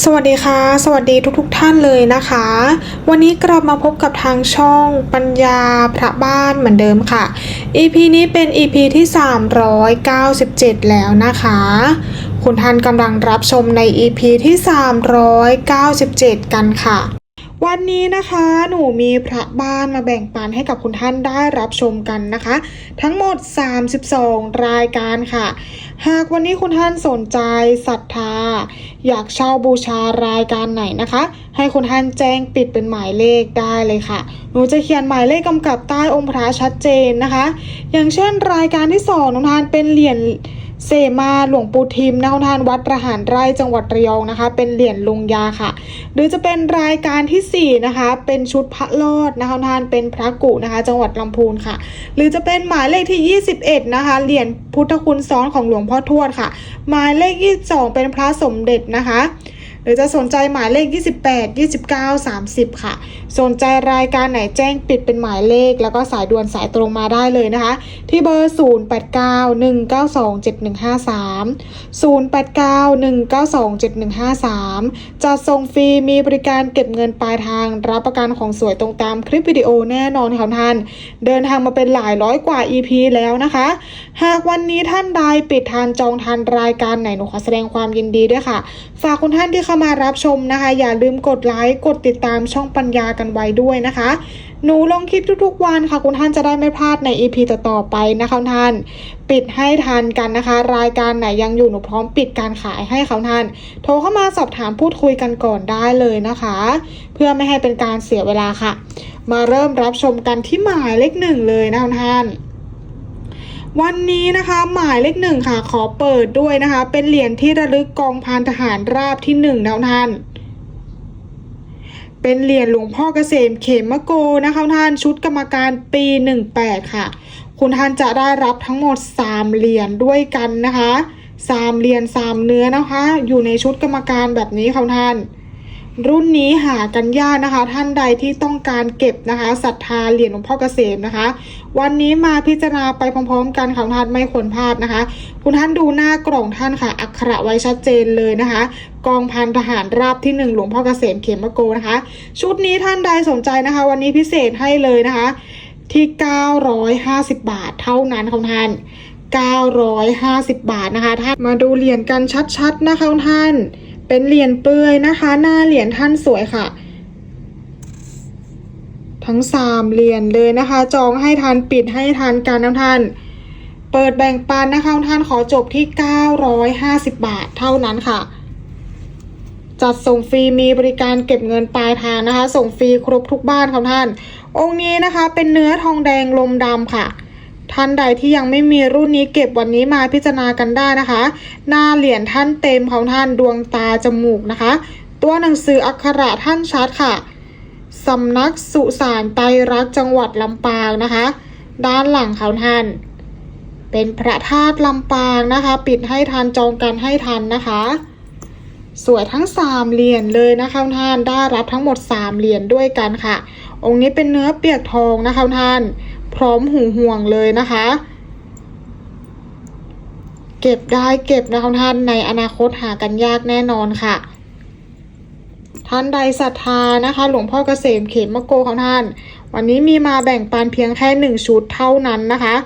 สวัสดีค่ะ สวัสดีทุกๆทท่านเลยนะคะ วันนี้กลับมาพบกับทางช่องปัญญาพระบ้านเหมือนเดิมค่ะ EP นี้เป็น EP ที่ 397 แล้วนะคะ คุณท่านกำลังรับชมใน EP ที่ 397 กันค่ะ วันนี้นะคะหนูมีพระบ้านมาแบ่งปันให้กับคุณท่านได้รับชมกันนะคะ ทั้งหมด 32 รายการค่ะ หากวันนี้คุณท่านสนใจศรัทธา อยากเช่าบูชารายการไหนนะคะ ให้คุณท่านแจ้งปิดเป็นหมายเลขได้เลยค่ะ หนูจะเขียนหมายเลขกำกับใต้องค์พระชัดเจนนะคะ อย่างเช่นรายการที่สองน้องทานเป็นเหรียญ เสมาหลวงปู่ทิมนะคุณทานวัดระหารไร่จังหวัดระยองนะคะ เป็นเหรียญลุงยาค่ะ หรือจะเป็นรายการที่ 4 นะคะ เป็นชุดพระลอดนะคะทานเป็นพระกุนะคะ จังหวัดลำพูนค่ะ หรือจะเป็นหมายเลขที่ 21 นะคะเหรียญพุทธคุณซ้อนของหลวงพ่อทวดค่ะ หมายเลข 22 เป็นพระสมเด็จนะคะ หรือจะสนใจหมายเลข 28 29 30 ค่ะ สนใจรายการไหนแจ้งปิดเป็นหมายเลข แล้วก็สายด่วนสายตรงมาได้เลยนะคะ ที่เบอร์ 0891927153 0891927153 จะส่งฟรีมีบริการเก็บเงินปลายทาง รับประกันของสวยตรงตามคลิปวิดีโอแน่นอนค่ะท่าน เดินทางมาเป็นหลายร้อยกว่า EP แล้วนะคะ หากวันนี้ท่านใดปิดทานจองทานรายการไหนหนูขอแสดงความยินดีด้วยค่ะ ฝากคุณท่านที่เข้าามารับชมนะคะ อย่าลืมกดไลค์กดติดตามช่องปัญญากันไว้ด้วยนะคะ หนูลงคลิปทุกๆวันค่ะ คุณท่านจะได้ไม่พลาดใน EP ต่อๆไปนะคะคุณท่าน ปิดให้ทันกันนะคะ รายการไหนยังอยู่หนูพร้อมปิดการขายให้เขาท่าน โทรเข้ามาสอบถามพูดคุยกันก่อนได้เลยนะคะ เพื่อไม่ให้เป็นการเสียเวลาค่ะ มาเริ่มรับชมกันที่หมายเลขหนึ่งเลยนะคะคุณท่าน วันนี้นะคะหมายเลขหนึ่งค่ะ ขอเปิดด้วยนะคะ เป็นเหรียญที่ระลึกกองพันทหารราบที่หนึ่งนะท่าน เป็นเหรียญหลวงพ่อเกษมเขมโกนะคะท่านชุดกรรมการปี18ค่ะ คุณท่านจะได้รับทั้งหมด3เหรียญด้วยกันนะคะ3เหรียญ3เนื้อนะคะ อยู่ในชุดกรรมการแบบนี้ค่ะท่าน รุ่นนี้หากันยากนะคะ ท่านใดที่ต้องการเก็บนะคะศรัทธาเหรียญหลวงพ่อเกษมนะคะ วันนี้มาพิจารณาไปพร้อมๆ กันค่ะท่านไม่ควรพลาดนะคะ คุณท่านดูหน้ากล่องท่านค่ะ อักขระไว้ชัดเจนเลยนะคะ กองพันทหารราบที่หนึ่งหลวงพ่อเกษมเขมโกนะคะ ชุดนี้ท่านใดสนใจนะคะ วันนี้พิเศษให้เลยนะคะ ที่ 950 บาทเท่านั้นค่ะท่าน950 บาทนะคะท่านมาดูเหรียญกันชัดๆนะคะท่าน เป็นเหรียญเปลือยนะคะ หน้าเหรียญท่านสวยค่ะ ทั้งสามเหรียญเลยนะคะ จองให้ทันปิดให้ทันกันนะท่าน เปิดแบ่งปันนะคะท่านขอจบที่ 950 บาทเท่านั้นค่ะ จัดส่งฟรีมีบริการเก็บเงินปลายทางนะคะ ส่งฟรีครบทุกบ้านค่ะท่าน องค์นี้นะคะเป็นเนื้อทองแดงลมดำค่ะ ท่านใดที่ยังไม่มีรุ่นนี้เก็บวันนี้มาพิจารณากันได้นะคะ หน้าเหรียญท่านเต็มของท่านดวงตาจมูกนะคะ ตัวหนังสืออักขระท่านชัดค่ะสำนักสุสานไตรรักจังหวัดลำปางนะคะ ด้านหลังเขาท่าน เป็นพระธาตุลำปางนะคะ ปิดให้ทันจองกันให้ทันนะคะ สวยทั้งสามเหรียญเลยนะคะท่านได้รับทั้งหมดสามเหรียญด้วยกันค่ะ องค์นี้เป็นเนื้อเปียกทองนะคะท่าน พร้อมหูห่วงเลยนะคะ เก็บได้เก็บนะคะท่านในอนาคตหากันยากแน่นอนค่ะ ท่านใดศรัทธานะคะ หลวงพ่อเกษมเขมมะโกของท่าน วันนี้มีมาแบ่งปันเพียงแค่หนึ่งชุดเท่านั้นนะคะ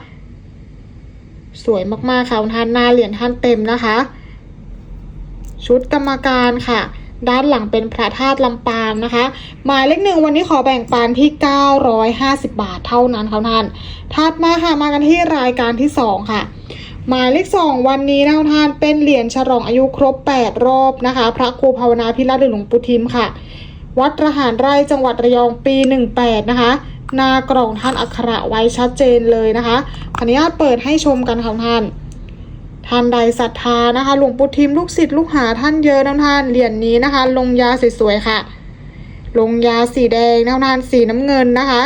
สวยมากๆค่ะท่านหน้าเหรียญท่านเต็มนะคะ ชุดกรรมการค่ะ ด้านหลังเป็นพระธาตุลำปางนะคะ หมายเลขหนึ่งวันนี้ขอแบ่งปันที่ 950 บาทเท่านั้นค่ะท่านถัดมาค่ะมากันที่รายการที่ 2 ค่ะ หมายเลขสองวันนี้นะคะท่านเป็นเหรียญฉลองอายุครบ 8 รอบนะคะ พระครูภาวนาพิรัตหรือหลวงปู่ทิมค่ะ วัดระหารไร่จังหวัดระยองปี 18 นะคะหน้ากล่องท่านอักขระไว้ชัดเจนเลยนะคะขออนุญาตเปิดให้ชมกันค่ะท่าน ท่านใดศรัทธานะคะ หลวงปู่ทิมลูกศิษย์ลูกหาท่านเยอะนะท่านเหรียญนนี้นะคะ ลงยาสวยๆค่ะ ลงยาสีแดงนะท่านสีน้ำเงินนะคะ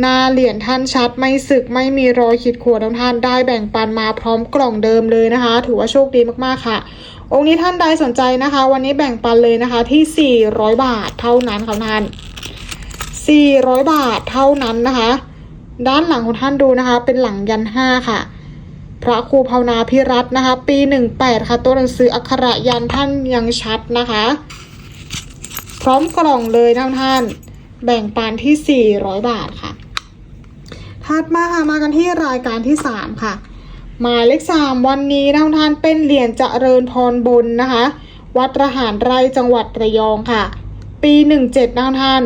หน้าเหรียญท่านชัดไม่สึกไม่มีรอยขีดข่วนนะท่านได้แบ่งปันมาพร้อมกล่องเดิมเลยนะคะ ถือว่าโชคดีมากๆค่ะ องค์นี้ท่านใดสนใจนะคะ วันนี้แบ่งปันเลยนะคะที่ 400 บาทเท่านั้นค่ะท่าน400 บาทเท่านั้นนะคะ ด้านหลังของท่านดูนะคะ เป็นหลังยันห้าค่ะ พระครูภาวนาพิรัตนะคะ ปี 18 ค่ะ ตัวหนังสืออักขระยันท่านยังชัดนะคะ พร้อมกล่องเลยนะท่าน แบ่งปันที่ 400 บาทค่ะถัดมาค่ะมากันที่รายการที่ 3 ค่ะ หมายเลข 3 วันนี้นะท่านเป็นเหรียญเจริญพรบนนะคะ วัดระหารไรจังหวัดระยองค่ะ ปี 17นะท่าน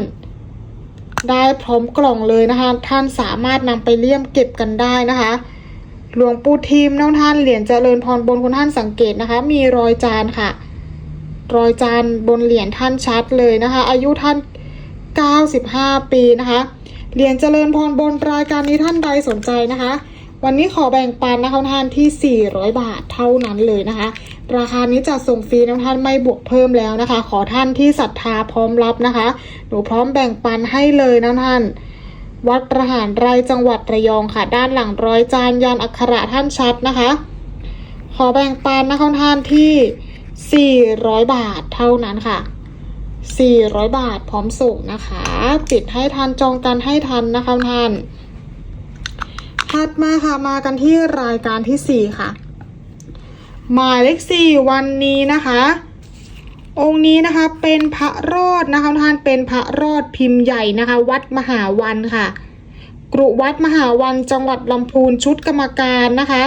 ได้พร้อมกล่องเลยนะคะ ท่านสามารถนำไปเลี่ยมเก็บกันได้นะคะ หลวงปู่ทีมน้องท่านเหรียญเจริญพรบนคุณท่านสังเกตนะคะ มีรอยจานค่ะ รอยจานบนเหรียญท่านชัดเลยนะคะ อายุท่าน 95 ปีนะคะ เหรียญเจริญพรบนรายการนี้ท่านใดสนใจนะคะ วันนี้ขอแบ่งปันนะคะท่านที่ 400 บาทเท่านั้นเลยนะคะ ราคานี้จะส่งฟรีนะท่านไม่บวกเพิ่มแล้วนะคะ ขอท่านที่ศรัทธาพร้อมรับนะคะ หนูพร้อมแบ่งปันให้เลยนะท่าน วัดประหารไรจังหวัดระยองค่ะ ด้านหลังร้อยจานยันอักขระท่านชัดนะคะ ขอแบ่งปันนะคะท่านที่ 400 บาทเท่านั้นค่ะ 400 บาทพร้อมส่งนะคะ ปิดให้ทันจองกันให้ทันนะคะท่านถัดมาค่ะมากันที่รายการที่ 4 ค่ะ หมายเลข 4 วันนี้นะคะ องค์นี้นะคะเป็นพระรอดนะคะท่านเป็นพระรอดพิมพ์ใหญ่นะคะ วัดมหาวันค่ะ กรุวัดมหาวันจังหวัดลำพูนชุดกรรมการนะคะ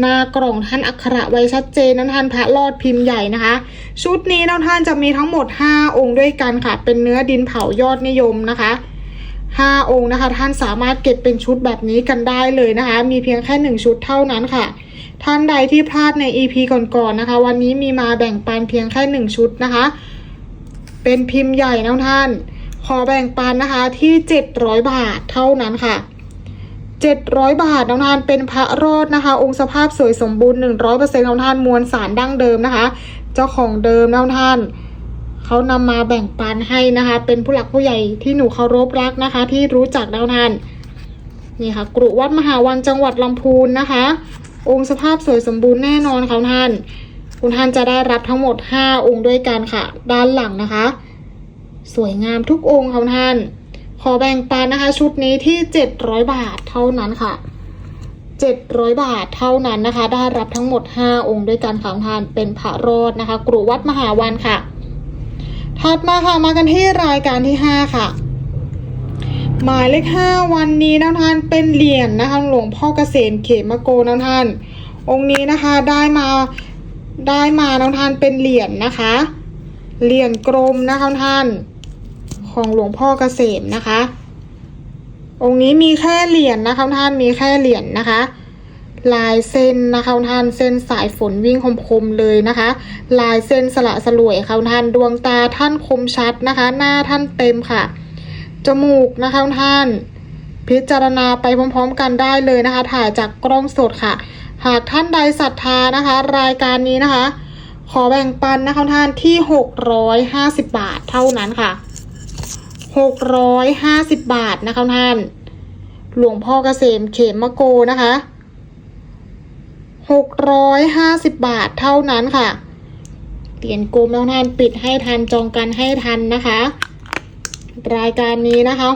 หน้ากล่องท่านอักขระไว้ชัดเจนนะท่านพระรอดพิมพ์ใหญ่นะคะ ชุดนี้นะท่านจะมีทั้งหมด 5 องค์ด้วยกันค่ะ เป็นเนื้อดินเผายอดนิยมนะคะ 5 องค์นะคะ ท่านสามารถเก็บเป็นชุดแบบนี้กันได้เลยนะคะ มีเพียงแค่ 1 ชุดเท่านั้นค่ะ ท่านใดที่พลาดใน EP ก่อนๆนะคะ วันนี้มีมาแบ่งปันเพียงแค่ 1 ชุดนะคะ เป็นพิมพ์ใหญ่นะท่าน ขอแบ่งปันนะคะที่ 700 บาทเท่านั้นค่ะ 700 บาทน้องทานเป็นพระรอดนะคะ องค์สภาพสวยสมบูรณ์ 100%น้องทานมวลสารดั้งเดิมนะคะ เจ้าของเดิมน้องท่านเขานำมาแบ่งปันให้นะคะ เป็นผู้หลักผู้ใหญ่ที่หนูเคารพรักนะคะ ที่รู้จักน้องท่านนี่ค่ะกรุวัดมหาวันจังหวัดลำพูนนะคะ องค์สภาพสวยสมบูรณ์แน่นอนค่ะท่าน คุณท่านจะได้รับทั้งหมด 5 องค์ด้วยกันค่ะ ด้านหลังนะคะ สวยงามทุกองค์ค่ะท่าน ขอแบ่งปันนะคะ ชุดนี้ที่ 700 บาทเท่านั้นค่ะ 700 บาทเท่านั้นนะคะ ได้รับทั้งหมด 5 องค์ด้วยกันค่ะท่าน เป็นพระรอดนะคะกรุวัดมหาวันค่ะ ถัดมาค่ะมากันที่รายการที่ 5 ค่ะ หมายเลข5วันนี้นะท่านเป็นเหรียญนะคะหลวงพ่อเกษมเขมโกนะท่าน องค์นี้นะคะได้มาได้มาน้องท่านเป็นเหรียญนะคะ เหรียญกลมนะคะท่าน ของหลวงพ่อเกษมนะคะ องค์นี้มีแค่เหรียญนะคะท่านมีแค่เหรียญนะคะ ลายเส้นนะคะท่านเส้นสายฝนวิ่งคมๆเลยนะคะ ลายเส้นสละสลวยค่ะท่านดวงตาท่านคมชัดนะคะ หน้าท่านเต็มค่ะ จมูกนะคะท่าน พิจารณาไปพร้อมๆกันได้เลยนะคะ ถ่ายจากกล้องสดค่ะ หากท่านใดศรัทธานะคะ รายการนี้นะคะ ขอแบ่งปันนะคะท่านที่ 650 บาทเท่านั้นค่ะ 650 บาทนะคะท่าน หลวงพ่อเกษมเขมมะโกนะคะ650 บาทเท่านั้นค่ะ เหรียญกลมแล้วท่านปิดให้ทันจองกันให้ทันนะคะ รายการนี้นะคะ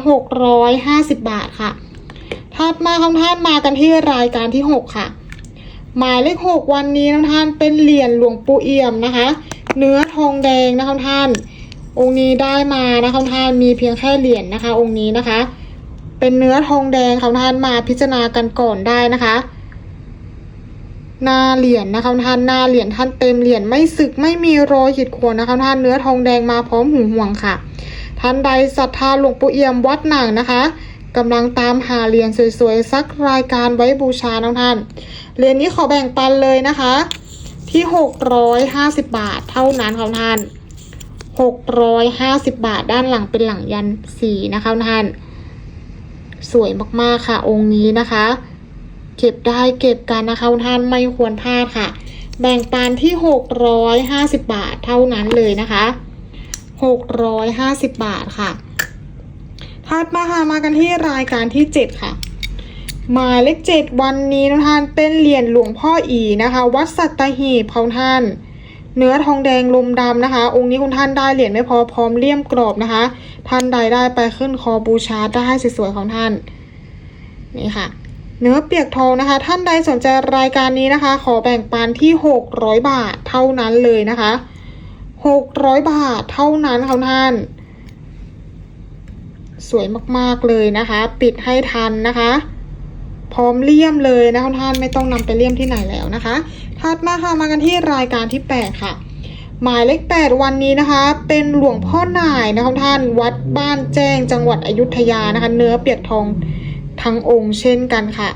650 บาทค่ะถัดมาคำท่านมากันที่รายการที่ 6 ค่ะ หมายเลข 6 วันนี้นะท่านเป็นเหรียญหลวงปู่เอี่ยมนะคะ เนื้อทองแดงนะคะท่าน องค์นี้ได้มานะคะท่านมีเพียงแค่เหรียญนะคะ องค์นี้นะคะ เป็นเนื้อทองแดงค่ะท่านมาพิจารณากันก่อนได้นะคะหน้าเหรียญนะคะท่านหน้าเหรียญท่านเต็มเหรียญไม่สึกไม่มีรอยขีดข่วนนะคะท่านเนื้อทองแดงมาพร้อมหูห่วงค่ะ ท่านใดศรัทธาหลวงปู่เอี่ยมวัดหนังนะคะกำลังตามหาเหรียญสวยๆสักรายการไว้บูชาน้องท่านเหรียญนี้ขอแบ่งปันเลยนะคะ ที่ 650 บาทเท่านั้นค่ะท่าน 650 บาทด้านหลังเป็นหลังยันสีนะคะท่าน สวยมากๆค่ะองค์นี้นะคะ เก็บได้เก็บกันนะคะท่านไม่ควรพลาดค่ะ แบ่งปันที่ 650 บาทเท่านั้นเลยนะคะ 650 บาทค่ะถัดมาค่ะมากันที่รายการที่ 7 ค่ะ หมายเลขเจ็ดวันนี้นะท่านเป็นเหรียญหลวงพ่ออีนะคะ วัดสัตหีบเขาท่าน เนื้อทองแดงลมดำนะคะ องค์นี้คุณท่านได้เหรียญไม่พอพร้อมเลี่ยมกรอบนะคะ ท่านใดได้ไปขึ้นคอบูชาได้สวยๆของท่าน นี่ค่ะ เนื้อเปียกทองนะคะ ท่านใดสนใจรายการนี้นะคะ ขอแบ่งปันที่ 600 บาทเท่านั้นเลยนะคะ 600 บาทเท่านั้นค่ะท่าน สวยมากๆเลยนะคะ ปิดให้ทันนะคะ พร้อมเลี่ยมเลยนะคะท่านไม่ต้องนำไปเลี่ยมที่ไหนแล้วนะคะ ถัดมาค่ะมากันที่รายการที่ 8 ค่ะ หมายเลข 8 วันนี้นะคะ เป็นหลวงพ่อหน่ายนะคะท่านวัดบ้านแจ้งจังหวัดอยุธยานะคะ เนื้อเปียกทองทั้งองค์เช่นกันค่ะ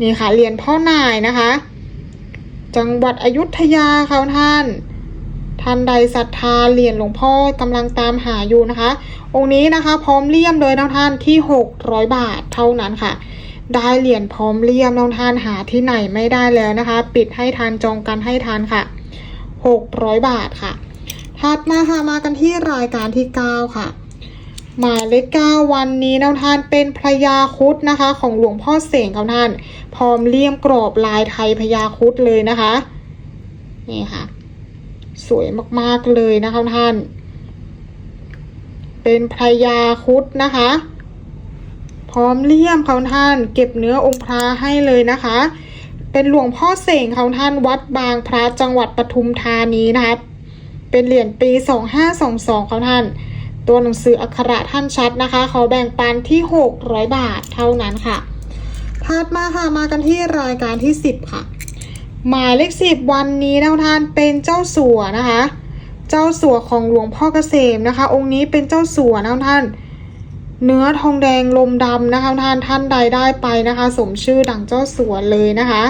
นี่ค่ะเหรียญพ่อหน่ายนะคะ จังหวัดอยุธยาค่ะท่าน ท่านใดศรัทธาเหรียญหลวงพ่อกำลังตามหาอยู่นะคะ องค์นี้นะคะพร้อมเลี่ยมเลยนะท่านที่ 600 บาทเท่านั้นค่ะ ได้เหรียญพร้อมเลี่ยมน้องท่านหาที่ไหนไม่ได้แล้วนะคะ ปิดให้ทันจองกันให้ทันค่ะ 600 บาทค่ะถัดมาค่ะมากันที่รายการที่ 9 ค่ะ หมายเลขเก้าวันนี้น้องท่านเป็นพระยาคุดนะคะ ของหลวงพ่อเสงครับท่าน พร้อมเลี่ยมกรอบลายไทยพญาคุดเลยนะคะ นี่ค่ะ สวยมากๆเลยนะคะท่าน เป็นพระยาคุดนะคะ พร้อมเลี่ยมเขาท่าน เก็บเนื้อองค์พระให้เลยนะคะ เป็นหลวงพ่อเสงเขาท่านวัดบางพระจังหวัดปทุมธานีนะคะเป็นเหรียญปี 2522เขาท่าน ตัวหนังสืออักขระท่านชัดนะคะ เขอแบ่งปันที่ 600 บาทเท่านั้นค่ะถัดมาค่ะ มากันที่รายการที่ 10 ค่ะ หมายเลขสิบวันนี้นะท่านเป็นเจ้าสัวนะคะ เจ้าสัวของหลวงพ่อเกษมนะคะ องค์นี้เป็นเจ้าสัวนะท่าน เนื้อทองแดงลมดำนะคะท่านท่านใดได้ไปนะคะ สมชื่อดังเจ้าสัวเลยนะคะ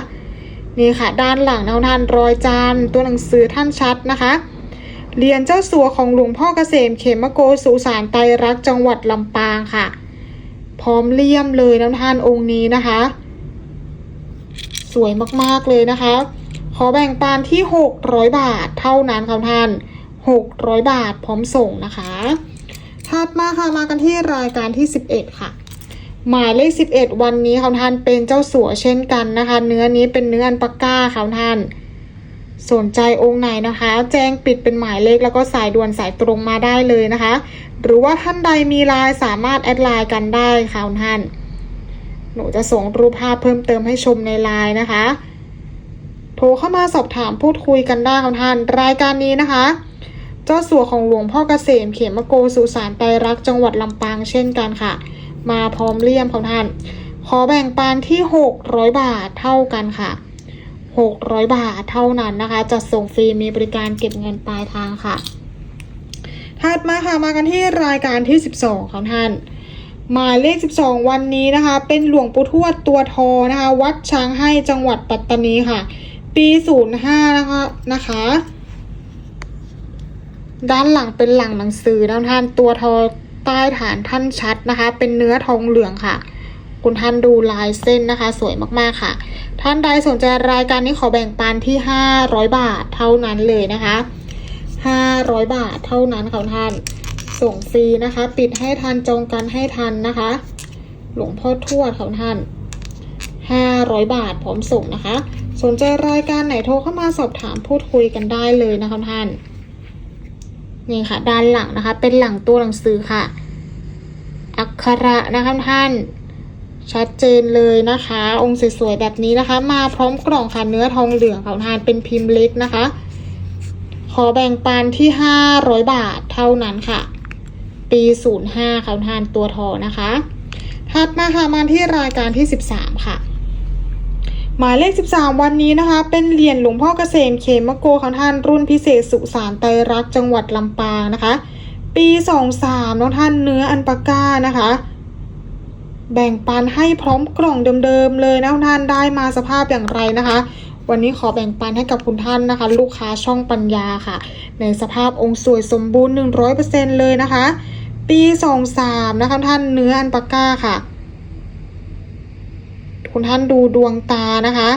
นี่ค่ะด้านหลังนะท่านรอยจานตัวหนังสือท่านชัดนะคะเรียญเจ้าสัวของหลวงพ่อเกษมเขมโกสุสานไตรรักษ์จังหวัดลำปางค่ะ พร้อมเลี่ยมเลยนะท่านองค์นี้นะคะ สวยมากๆเลยนะคะ ขอแบ่งปันที่ 600 บาทเท่านั้นค่ะท่าน 600 บาทพร้อมส่งนะคะถัดมาค่ะมากันที่รายการที่ 11 ค่ะ หมายเลข 11 วันนี้ค่ะท่านเป็นเจ้าสัวเช่นกันนะคะ เนื้อนี้เป็นเนื้ออันปากก้าค่ะท่านสนใจองค์ไหนนะคะ แจ้งปิดเป็นหมายเลขแล้วก็สายด่วนสายตรงมาได้เลยนะคะ หรือว่าท่านใดมีไลน์สามารถแอดไลน์กันได้ค่ะท่าน หนูจะส่งรูปภาพเพิ่มเติมให้ชมในไลน์นะคะ โทรเข้ามาสอบถามพูดคุยกันได้ค่ะท่านรายการนี้นะคะ เจ้าสัวของหลวงพ่อเกษมเขมโกสุสานไตรรักษ์จังหวัดลำปางเช่นกันค่ะ มาพร้อมเลี่ยมค่ะท่าน ขอแบ่งปันที่ 600 บาทเท่ากันค่ะ 600 บาทเท่านั้นนะคะ จะส่งฟรีมีบริการเก็บเงินปลายทางค่ะถัดมาค่ะมากันที่รายการที่ 12ของท่าน หมายเลข 12 วันนี้นะคะ เป็นหลวงปู่ทวดตัวทอนะคะ วัดช้างให้จังหวัดปัตตานีค่ะ ปี 05 นะคะนะคะ ด้านหลังเป็นหลังหนังสือนะท่านตัวทอใต้ฐานท่านชัดนะคะ เป็นเนื้อทองเหลืองค่ะ คุณท่านดูลายเส้นนะคะ สวยมากๆค่ะ ท่านใดสนใจรายการนี้ขอแบ่งปันที่ 500 บาทเท่านั้นเลยนะคะ 500 บาทเท่านั้นค่ะท่าน ส่งฟรีนะคะ ปิดให้ทันจองกันให้ทันนะคะ หลวงพ่อทวดของท่าน 500 บาทพร้อมส่งนะคะ สนใจรายการไหนโทรเข้ามาสอบถามพูดคุยกันได้เลยนะคะท่านนี่ค่ะ ด้านหลังนะคะ เป็นหลังตัวหนังสือค่ะ อักขระนะคะท่าน ชัดเจนเลยนะคะ องค์สวยๆแบบนี้นะคะ มาพร้อมกล่องค่ะเนื้อทองเหลืองของทานเป็นพิมพ์เล็กนะคะ ขอแบ่งปันที่ 500 บาทเท่านั้นค่ะ ปี 05เขาทานตัวทอนะคะถัดมาค่ะมาที่รายการที่ 13 ค่ะ หมายเลข 13 วันนี้นะคะ เป็นเหรียญหลวงพ่อเกษมเขมโกของท่านรุ่นพิเศษสุสานไตรักจังหวัดลำปางนะคะ ปี 23น้องท่านเนื้ออันปาก้านะคะ แบ่งปันให้พร้อมกล่องเดิมๆเลยนะคุณท่านได้มาสภาพอย่างไรนะคะ วันนี้ขอแบ่งปันให้กับคุณท่านนะคะ ลูกค้าช่องปัญญาค่ะ ในสภาพองค์สวยสมบูรณ์ 100%เลยนะคะ ปี23นะคะท่านเนื้ออันปาก้าค่ะ คุณท่านดูดวงตานะคะ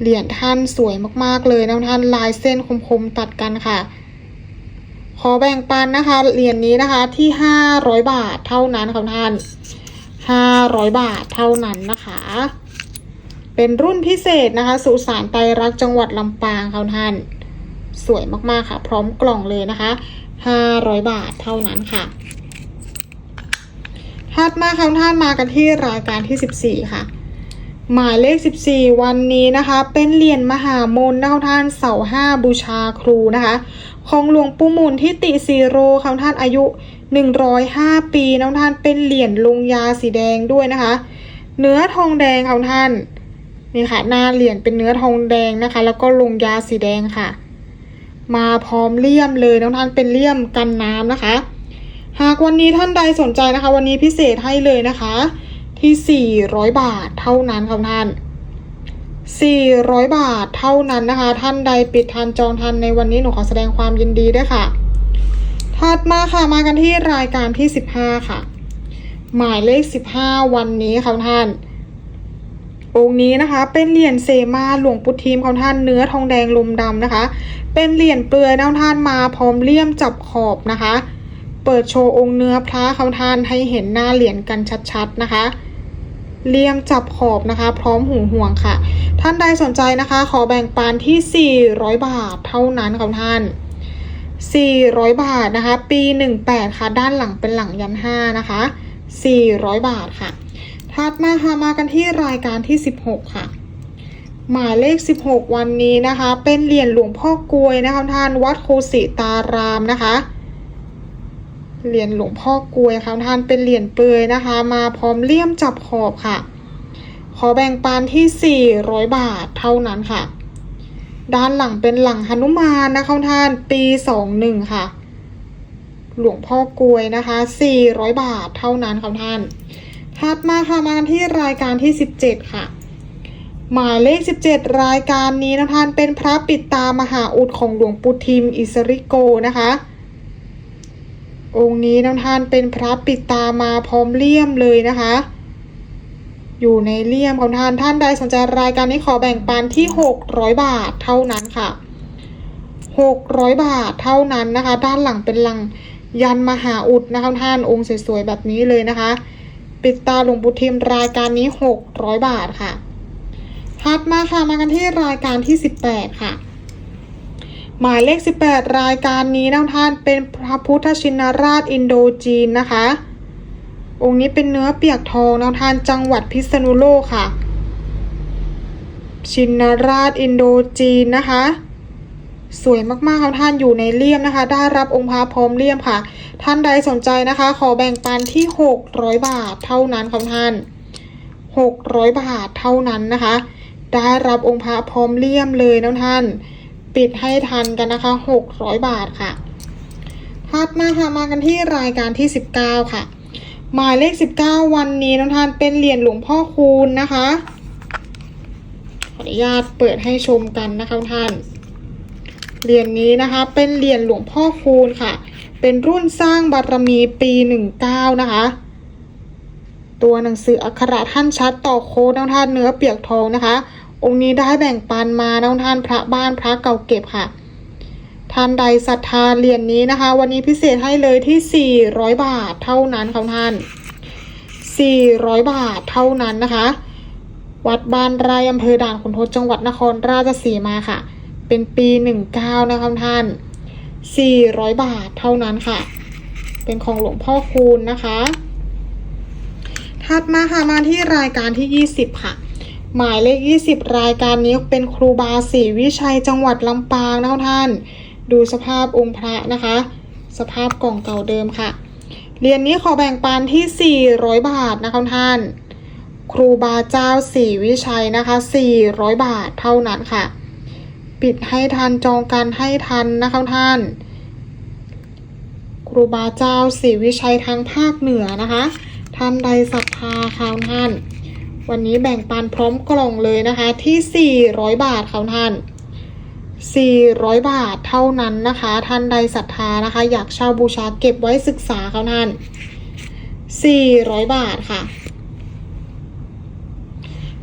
เหรียญท่านสวยมากๆเลยนะท่านลายเส้นคมๆตัดกันค่ะ ขอแบ่งปันนะคะ เหรียญนี้นะคะที่500บาทเท่านั้นค่ะท่าน500บาทเท่านั้นนะคะ เป็นรุ่นพิเศษนะคะ สุสานไตรรักจังหวัดลำปางค่ะท่านสวยมากๆค่ะ พร้อมกล่องเลยนะคะ 500 บาทเท่านั้นค่ะ ถัดมาค่ะท่านมากันที่รายการที่ 14 ค่ะ หมายเลข 14 วันนี้นะคะ เป็นเหรียญมหามนนะคะท่านเสาห้าบูชาครูนะคะ ของหลวงปู่มุนที่ติซีโรค่ะท่านอายุ 105 ปีน้องท่านเป็นเหรียญลงยาสีแดงด้วยนะคะ เนื้อทองแดงค่ะท่านนี่ค่ะหน้าเหรียญเป็นเนื้อทองแดงนะคะ แล้วก็ลงยาสีแดงค่ะ มาพร้อมเลี่ยมเลยน้องท่านเป็นเลี่ยมกันน้ำนะคะ หากวันนี้ท่านใดสนใจนะคะ วันนี้พิเศษให้เลยนะคะ ที่ 400 บาทเท่านั้นค่ะท่าน 400 บาทเท่านั้นนะคะ ท่านใดปิดทันจองทันในวันนี้หนูขอแสดงความยินดีด้วยค่ะถัดมาค่ะมากันที่รายการที่ 15 ค่ะ หมายเลข 15 วันนี้ค่ะท่านองค์นี้นะคะเป็นเหรียญเซมาหลวงปู่ทีมของท่านเนื้อทองแดงลมดำนะคะ เป็นเหรียญเปลือยน้องท่านมาพร้อมเลี่ยมจับขอบนะคะ เปิดโชว์องค์เนื้อพระคำท่านให้เห็นหน้าเหรียญกันชัดๆนะคะเลี่ยมจับขอบนะคะ พร้อมหูห่วงค่ะ ท่านใดสนใจนะคะ ขอแบ่งปันที่ 400 บาทเท่านั้นค่ะท่าน 400 บาทนะคะ ปี 18 ค่ะ ด้านหลังเป็นหลังยัน5นะคะ 400 บาทค่ะ ถัดมาค่ะมากันที่รายการที่ 16 ค่ะหมายเลข 16 วันนี้นะคะ เป็นเหรียญหลวงพ่อกลวยนะคะท่านวัดโคสิตารามนะคะ เหรียญหลวงพ่อกลวยค่ะท่านเป็นเหรียญเปลือยนะคะ มาพร้อมเลี่ยมจับขอบค่ะ ขอแบ่งปันที่ 400 บาทเท่านั้นค่ะ ด้านหลังเป็นหลังหนุมานนะคะท่านปี 21 ค่ะ หลวงพ่อกลวยนะคะ 400 บาทเท่านั้นค่ะท่านถัดมาค่ะมาที่รายการที่ 17 ค่ะ หมายเลข 17 รายการนี้นะท่านเป็นพระปิดตามหาอุดของหลวงปู่ทิมอิสริโกนะคะ องค์นี้นะท่านเป็นพระปิดตามาพร้อมเลี่ยมเลยนะคะ อยู่ในเลี่ยมของท่านท่านใดสนใจรายการนี้ขอแบ่งปันที่600บาทเท่านั้นค่ะ600บาทเท่านั้นนะคะ ด้านหลังเป็นลังยันมหาอุดนะคะท่านองค์สวยๆแบบนี้เลยนะคะ ปิดตาหลวงปู่ทิมรายการนี้600บาทค่ะถัดมาค่ะมากันที่รายการที่18ค่ะ หมายเลข 18 รายการนี้นะท่านเป็นพระพุทธชินราชอินโดจีนนะคะ องค์นี้เป็นเนื้อเปียกทองนะท่านจังหวัดพิษณุโลกค่ะ ชินราชอินโดจีนนะคะสวยมากๆครับท่านอยู่ในเลี่ยมนะคะ ได้รับองค์พระพร้อมเลี่ยมค่ะ ท่านใดสนใจนะคะ ขอแบ่งปันที่600บาทเท่านั้นครับท่าน600บาทเท่านั้นนะคะ ได้รับองค์พระพร้อมเลี่ยมเลยนะท่าน ปิดให้ทันกันนะคะ 600 บาทค่ะถัดมาค่ะมากันที่รายการที่ 19 ค่ะ หมายเลข 19 วันนี้นะท่านเป็นเหรียญหลวงพ่อคูณนะคะ ขออนุญาตเปิดให้ชมกันนะคะท่าน เหรียญนี้นะคะ เป็นเหรียญหลวงพ่อคูณค่ะ เป็นรุ่นสร้างบารมีปี 19 นะคะ ตัวหนังสืออักขระท่านชัดต่อโค้ดน้องท่านเนื้อเปียกทองนะคะ องค์นี้ได้แบ่งปันมาน้องท่านพระบ้านพระเก่าเก็บค่ะท่านใดศรัทธาเหรียญนี้นะคะ วันนี้พิเศษให้เลยที่ 400 บาทเท่านั้นค่ะท่าน 400 บาทเท่านั้นนะคะ วัดบ้านไร่อำเภอด่านขุนทดจังหวัดนครราชสีมาค่ะ เป็นปี 19 นะคะท่าน 400 บาทเท่านั้นค่ะ เป็นของหลวงพ่อคูณนะคะ ถัดมาค่ะมาที่รายการที่ 20 ค่ะ หมายเลข 20 รายการนี้เป็นครูบาศรีวิชัยจังหวัดลำปางนะคะท่าน ดูสภาพองค์พระนะคะ สภาพกล่องเก่าเดิมค่ะ เรียญนี้ขอแบ่งปันที่ 400 บาทนะคะท่าน ครูบาเจ้าศรีวิชัยนะคะ 400 บาทเท่านั้นค่ะ ปิดให้ทันจองกันให้ทันนะคะท่าน ครูบาเจ้าศรีวิชัยทางภาคเหนือนะคะท่านใดศรัทธาค่ะท่าน วันนี้แบ่งปันพร้อมกล่องเลยนะคะที่ 400 บาทค่ะท่าน 400 บาทเท่านั้นนะคะ ท่านใดศรัทธานะคะ อยากเช่าบูชาเก็บไว้ศึกษาค่ะท่าน 400 บาทค่ะ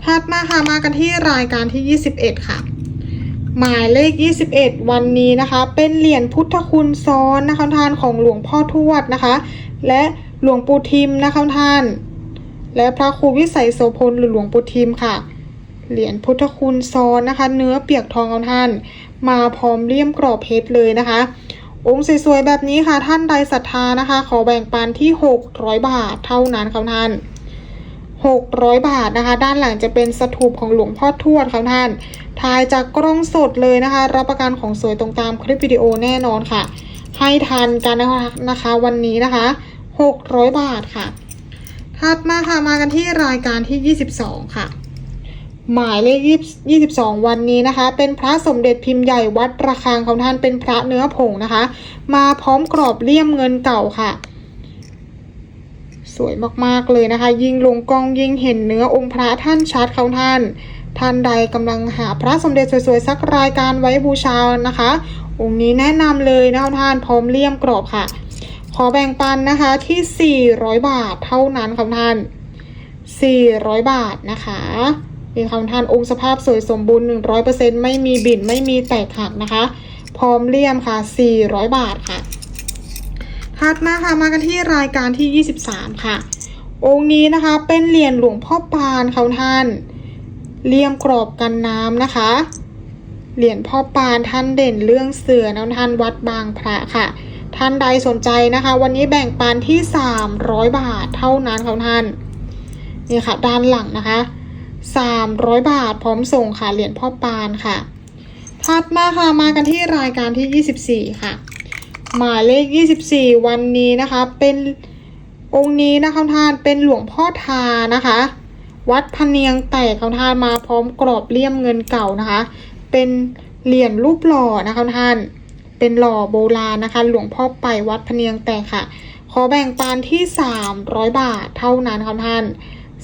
ถัดมาค่ะมากันที่รายการที่ 21 ค่ะ หมายเลข 21 วันนี้นะคะ เป็นเหรียญพุทธคุณซ้อนนะคะท่านของหลวงพ่อทวดนะคะ และหลวงปู่ทิมนะคะท่าน และพระครูวิสัยโสพลหรือหลวงปู่ทิมค่ะ เหรียญพุทธคุณซ้อนนะคะ เนื้อเปียกทองของท่าน มาพร้อมเลี่ยมกรอบเพชรเลยนะคะ องค์สวยๆแบบนี้ค่ะท่านใดศรัทธานะคะ ขอแบ่งปันที่ 600 บาทเท่านั้นค่ะท่าน600 บาทนะคะ ด้านหลังจะเป็นสถูปของหลวงพ่อทวดค่ะท่านถ่ายจากกล้องสดเลยนะคะ รับประกันของสวยตรงตามคลิปวิดีโอแน่นอนค่ะ ให้ทันกันนะคะวันนี้นะคะ 600 บาทค่ะ ถัดมาค่ะมากันที่รายการที่ 22 ค่ะ หมายเลข20 22วันนี้นะคะ เป็นพระสมเด็จพิมพ์ใหญ่วัดระฆังของท่านเป็นพระเนื้อผงนะคะ มาพร้อมกรอบเลี่ยมเงินเก่าค่ะ สวยมากๆเลยนะคะ ยิ่งลงกล้องยิ่งเห็นเนื้อองค์พระท่านชัดเขาท่าน ท่านใดกำลังหาพระสมเด็จสวยๆสักรายการไว้บูชานะคะ องค์นี้แนะนำเลยนะคะท่านพร้อมเลี่ยมกรอบค่ะ อแบ่งปันนะคะที่ 400 บาทเท่านั้นค่ะท่าน 400 บาทนะคะนี่ค่ะท่านองค์สภาพสวยสมบูรณ์ 100%ไม่มีบิ่นไม่มีแตกหักนะคะ พร้อมเลี่ยมค่ะ 400 บาทค่ะถัดมาค่ะมากันที่รายการที่ 23 ค่ะ องค์นี้นะคะเป็นเหรียญหลวงพ่อปานเขาท่านเลี่ยมกรอบกันน้ำนะคะ เหรียญพ่อปานท่านเด่นเรื่องเสือนะท่านวัดบางพระค่ะ ท่านใดสนใจนะคะ วันนี้แบ่งปันที่ 300 บาทเท่านั้นค่ะท่านนี่ค่ะด้านหลังนะคะ 300 บาทพร้อมส่งค่ะเหรียญพ่อปานค่ะถัดมาค่ะมากันที่รายการที่ 24 ค่ะ หมายเลข 24 วันนี้นะคะเป็นองค์นี้นะคะท่านเป็นหลวงพ่อทานะคะ วัดพะเนียงแตกเขาท่านมาพร้อมกรอบเลี่ยมเงินเก่านะคะ เป็นเหรียญรูปหล่อนะคะท่าน เป็นหล่อโบราณนะคะ หลวงพ่อไปวัดพะเนียงแตกค่ะ ขอแบ่งปันที่ 300 บาทเท่านั้นค่ะท่าน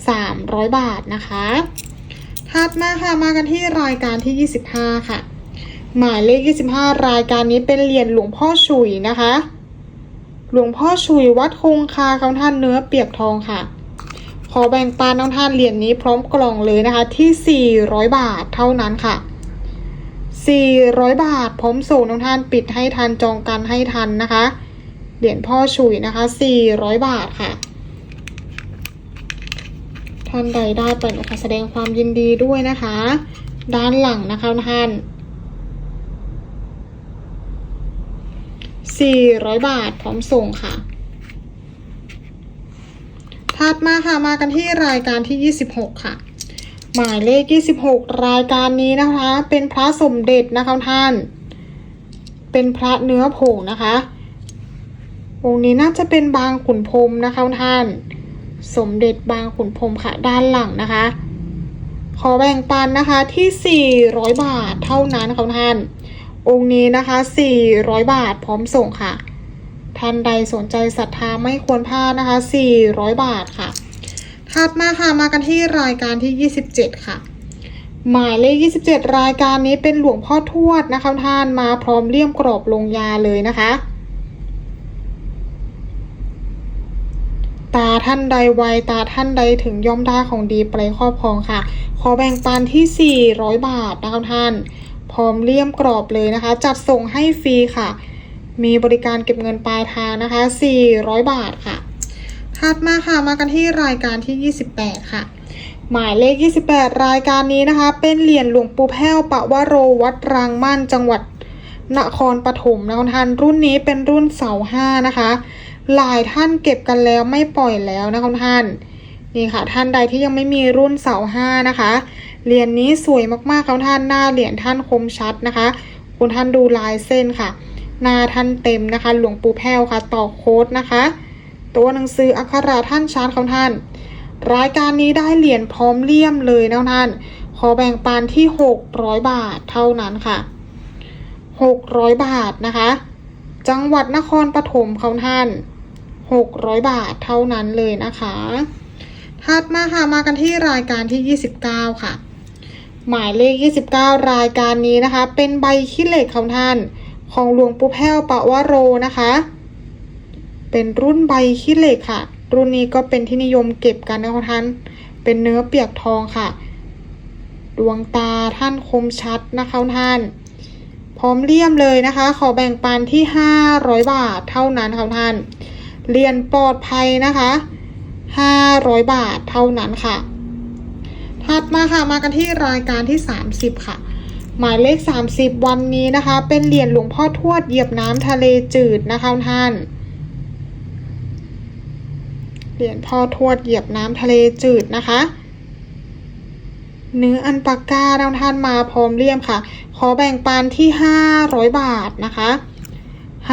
300 บาทนะคะถัดมาค่ะมากันที่รายการที่ 25 ค่ะ หมายเลข 25 รายการนี้เป็นเหรียญหลวงพ่อฉุยนะคะ หลวงพ่อฉุยวัดคงคาของท่านเนื้อเปียกทองค่ะ ขอแบ่งปันน้องท่านเหรียญนี้พร้อมกล่องเลยนะคะที่ 400 บาทเท่านั้นค่ะ 400 บาท พร้อมส่งน้องท่านปิดให้ทันจองกันให้ทันนะคะ เหรียญพ่อฉุยนะคะ 400 บาทค่ะ ท่านใดได้ไปนะคะ แสดงความยินดีด้วยนะคะ ด้านหลังนะคะท่าน400 บาทพร้อมส่งค่ะ ถัดมาค่ะ มากันที่รายการที่ 26 ค่ะ หมายเลข 26 รายการนี้นะคะ เป็นพระสมเด็จนะคะท่าน เป็นพระเนื้อผงนะคะองค์นี้น่าจะเป็นบางขุนพรมนะคะท่าน สมเด็จบางขุนพรมค่ะด้านหลังนะคะ ขอแบ่งปันนะคะที่ 400 บาทเท่านั้นค่ะท่าน องค์นี้นะคะ 400 บาทพร้อมส่งค่ะ ท่านใดสนใจศรัทธาไม่ควรพลาดนะคะ 400 บาทค่ะ ถัดมาค่ะมากันที่รายการที่ 27 ค่ะ หมายเลข 27 รายการนี้เป็นหลวงพ่อทวดนะคะท่านมาพร้อมเลี่ยมกรอบลงยาเลยนะคะ ตาท่านใดไวตาท่านใดถึงย่อมได้ของดีไปครอบครองค่ะ ขอแบ่งปันที่ 400 บาทนะคะท่าน พร้อมเลี่ยมกรอบเลยนะคะ จัดส่งให้ฟรีค่ะ มีบริการเก็บเงินปลายทางนะคะ 400 บาทค่ะ ถัดมาค่ะมากันที่รายการที่ 28 ค่ะ หมายเลข 28 รายการนี้นะคะ เป็นเหรียญหลวงปู่แพ้วปะวะโรวัดรางมั่นจังหวัดนครปฐมนะคะท่านรุ่นนี้เป็นรุ่นเสาห้านะคะ หลายท่านเก็บกันแล้วไม่ปล่อยแล้วนะคะท่านนี่ค่ะท่านใดที่ยังไม่มีรุ่นเสาห้านะคะเหรียญนนี้สวยมากๆครับท่านหน้าเหรียญท่านคมชัดนะคะ คุณท่านดูลายเส้นค่ะ หน้าท่านเต็มนะคะ หลวงปู่แพ้วค่ะต่อโค้ดนะคะ ตัวหนังสืออักขระท่านชาร์ตของท่าน รายการนี้ได้เหรียญพร้อมเลี่ยมเลยนะท่าน ขอแบ่งปันที่ 600 บาทเท่านั้นค่ะ 600 บาทนะคะ จังหวัดนครปฐมของท่าน 600 บาทเท่านั้นเลยนะคะถัดมาค่ะมากันที่รายการที่ 29 ค่ะ หมายเลข 29 รายการนี้นะคะ เป็นใบขี้เหล็กของท่าน ของหลวงปู่แพ้วปะวะโรนะคะ เป็นรุ่นใบขี้เหล็กค่ะ รุ่นนี้ก็เป็นที่นิยมเก็บกันนะคะท่าน เป็นเนื้อเปียกทองค่ะ ดวงตาท่านคมชัดนะคะท่าน พร้อมเลี่ยมเลยนะคะ ขอแบ่งปันที่ 500 บาทเท่านั้นค่ะท่าน เรียนปลอดภัยนะคะ 500 บาทเท่านั้นค่ะ ถัดมาค่ะ มากันที่รายการที่ 30 ค่ะหมายเลข 30 วันนี้นะคะ เป็นเหรียญหลวงพ่อทวดเหยียบน้ำทะเลจืดนะคะท่าน เหรียญพ่อทวดเหยียบน้ำทะเลจืดนะคะ เนื้ออันปากกาดาวทานมาพร้อมเลี่ยมค่ะ ขอแบ่งปันที่500บาทนะคะ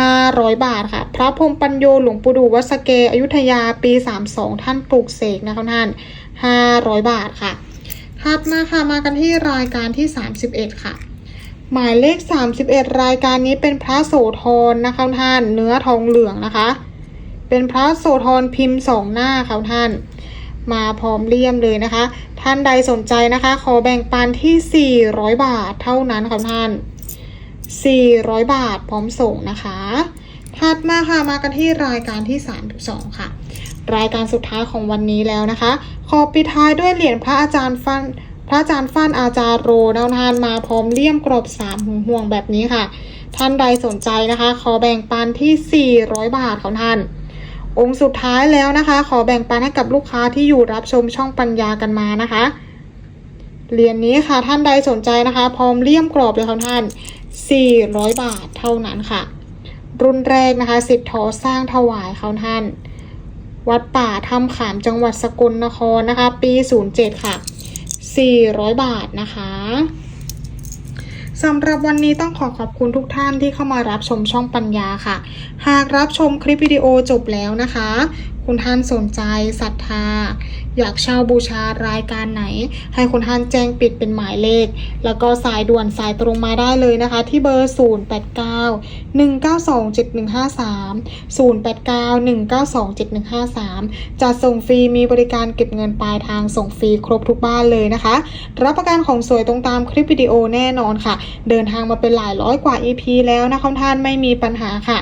500บาทค่ะ พระพรมปัญโยหลวงปู่ดูวัสเกอยุธยาปี32ท่านปลูกเสกนะคะท่าน500บาทค่ะถัดมาค่ะมากันที่รายการที่ 31 ค่ะ หมายเลข 31 รายการนี้เป็นพระโสธรนะคะท่านเนื้อทองเหลืองนะคะ เป็นพระโสธรพิมพ์สองหน้าค่ะท่าน มาพร้อมเลี่ยมเลยนะคะ ท่านใดสนใจนะคะ ขอแบ่งปันที่ 400 บาทเท่านั้นค่ะท่าน 400 บาทพร้อมส่งนะคะ ถัดมาค่ะมากันที่รายการที่ 32 ค่ะ รายการสุดท้ายของวันนี้แล้วนะคะ ขอปิดท้ายด้วยเหรียญพระอาจารย์ฟันพระอาจารย์ฟันอาจารย์โรดาวทานมาพร้อมเลี่ยมกรอบสามหึงห่วงแบบนี้ค่ะ ท่านใดสนใจนะคะ ขอแบ่งปันที่ 400 บาทของท่าน องค์สุดท้ายแล้วนะคะ ขอแบ่งปันให้กับลูกค้าที่อยู่รับชมช่องปัญญากันมานะคะ เหรียญนี้ค่ะท่านใดสนใจนะคะ พร้อมเลี่ยมกรอบเลยค่ะท่าน 400 บาทเท่านั้นค่ะ รุ่นแรกนะคะสิทธิ์ทอสร้างถวายเขาท่าน วัดป่าถ้ำขามจังหวัดสกลนครนะคะ ปี 07 ค่ะ 400 บาทนะคะ สำหรับวันนี้ต้องขอขอบคุณทุกท่านที่เข้ามารับชมช่องปัญญาค่ะ หากรับชมคลิปวิดีโอจบแล้วนะคะ คุณท่านสนใจศรัทธา อยากเช่าบูชารายการไหน ให้คุณท่านแจ้งปิดเป็นหมายเลข แล้วก็สายด่วนสายตรงมาได้เลยนะคะ ที่เบอร์ 089 192 7153 089 192 7153จะส่งฟรีมีบริการเก็บเงินปลายทางส่งฟรีครบทุกบ้านเลยนะคะ รับประกันของสวยตรงตามคลิปวิดีโอแน่นอนค่ะ เดินทางมาเป็นหลายร้อยกว่า EP แล้วนะคะท่านไม่มีปัญหาค่ะ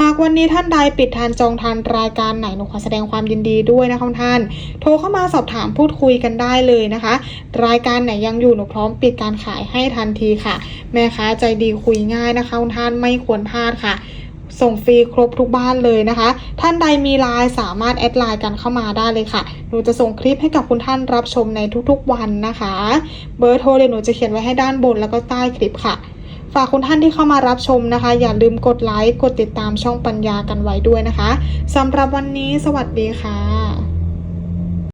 หากวันนี้ท่านใดปิดทานจองทานรายการไหนหนูขอแสดงความยินดีด้วยนะคะท่าน โทรเข้ามาสอบถามพูดคุยกันได้เลยนะคะ รายการไหนยังอยู่หนูพร้อมปิดการขายให้ทันทีค่ะ แม่ค้าใจดีคุยง่ายนะคะท่านไม่ควรพลาดค่ะส่งฟรีครบทุกบ้านเลยนะคะ ท่านใดมีไลน์สามารถแอดไลน์กันเข้ามาได้เลยค่ะ หนูจะส่งคลิปให้กับคุณท่านรับชมในทุกๆวันนะคะ เบอร์โทรเดี๋ยวหนูจะเขียนไว้ให้ด้านบนแล้วก็ใต้คลิปค่ะ ฝากคุณท่านที่เข้ามารับชมนะคะ อย่าลืมกดไลค์ กดติดตามช่องปัญญากันไว้ด้วยนะคะสำหรับวันนี้สวัสดีค่ะ